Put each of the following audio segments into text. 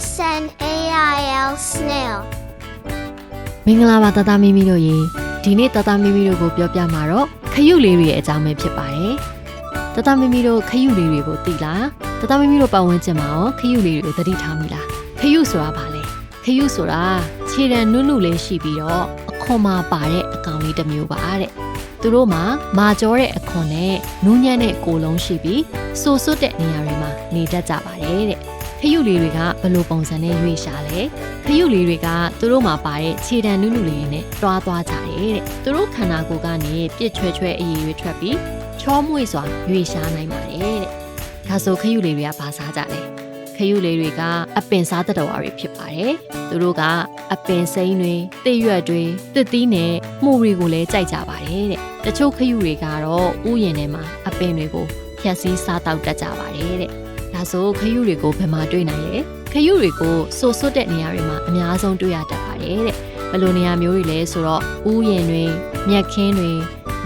snail. မင်္ဂလာပါတတမီမီတို့ရေဒီနေ့တတမီမီတို့ကိုပြောပြမှာတော့ခရုလေးတွေရဲ့အကြောင်းပဲဖြစ်ပါတယ်တတမီမီတို့ခရုလေးတွေကိုသိလားတတမီမီတို့ပတ်ဝန်းကျင်မှာရောခရုလေးတွေကိုသတိထားမိလားခရုဆိုတာဘာလဲခရုဆိုတာခြေတံနုနုလေးရှိပြီးတော့အခွန်မှာပါတဲ့အကောင်လေးတစ်မျိုးပါတဲ့သူတို့မှာမာကြောတဲ့အခွန်နဲ့နူးညံ့တဲ့ကိုယ်လုံးရှိပြီးဆိုစွတ်တဲ့နေရာတွေမှာနေတတ်ကြပါတယ်တဲ့ ခရုလေးတွေကဘယ်လိုပုံစံနဲ့ရွေးရှာလဲခရုလေးတွေကသူတို့မှာပါတဲ့ခြေတံနုနုလေးတွေနဲ့တွားသွားကြတယ်တဲ့သူတို့ခန္ဓာကိုယ်ကနေပြစ်ချွဲချွဲအရည်တွေထွက်ပြီးချောမွေ့စွာရွေရှားနိုင်ပါတယ်တဲ့ဒါဆိုခရုလေးတွေကဘာစားကြလဲခရုလေးတွေကအပင်စားတတော်ဝါတွေဖြစ်ပါတယ်သူတို့ကအပင်စိမ်းတွေတစ်ရွက်တွေတစ်သီးနဲ့မှုတွေကိုလည်းကြိုက်ကြပါတယ်တဲ့တချို့ခရုတွေကတော့ဥယျာဉ်ထဲမှာအပင်တွေကိုဖြတ်စည်းစားတောက်တတ်ကြပါတယ်တဲ့ ဒါဆိုခရုတွေကိုဘယ်မှာတွေ့နိုင်လဲခရုတွေကိုဆိုဆွတ်တဲ့နေရာတွေမှာအများဆုံးတွေ့ရတတ်ပါတယ်တဲ့ဘယ်လိုနေရာမျိုးတွေလဲဆိုတော့ဥယျာဉ်တွေမြက်ခင်းတွေ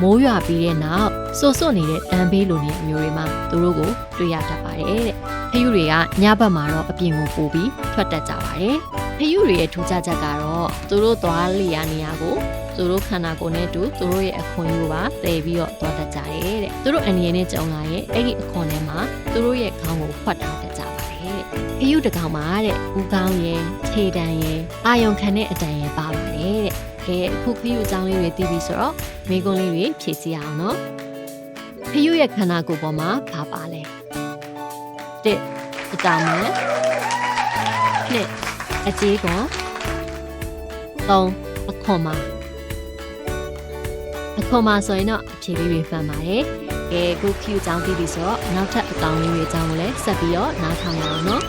မိုးရွာပြီးတဲ့နောက်ဆိုဆွတ်နေတဲ့တန်ဘေးလိုနေရာမျိုးတွေမှာသူတို့ကိုတွေ့ရတတ်ပါတယ်တဲ့ခရုတွေကညဘက်မှာတော့အပြင်ကိုပို့ပြီးထွက်တတ်ကြပါတယ်ခရုတွေရဲ့ထူးခြားချက်ကတော့သူတို့သွားလျာနေရာကို သူတို့ခန္ဓာကိုယ်နဲ့အတူသူတို့ရဲ့အခွန်ကိုပါတည်ပြီးတော့သွားတတ်ကြတယ်တဲ့သူတို့အနေနဲ့ကြုံလာရဲ့အဲ့ဒီအခွန်ထဲမှာသူတို့ရဲ့ခေါင်းကိုဖွက်ထားတတ်ကြပါတယ်တဲ့ခရုတကောင်မှာတဲ့ဦးကောင်းရယ်ခြေတံရယ်အာယုံခံတဲ့အတန်ရယ်ပါပါတယ်တဲ့ကဲအခုခရုအကြောင်းလေးတွေသိပြီဆိုတော့မိကုံးလေးတွေဖြည့်စီအောင်နော်ခရုရဲ့ခန္ဓာကိုယ်ပေါ်မှာဘာပါလဲတစ်အတောင်မန်နှစ်အကြီးကွန်သုံးအခွန်မ အခွန်မဆိုရင်တော့အဖြေလေးတွေဖန်ပါတယ်ကဲအခုခရုအကြောင်းသိပြီဆိုတော့နောက်ထပ်အကောင်လေးတွေအကြောင်းကိုလည်းဆက်ပြီးတော့နားထောင်ရအောင်နော်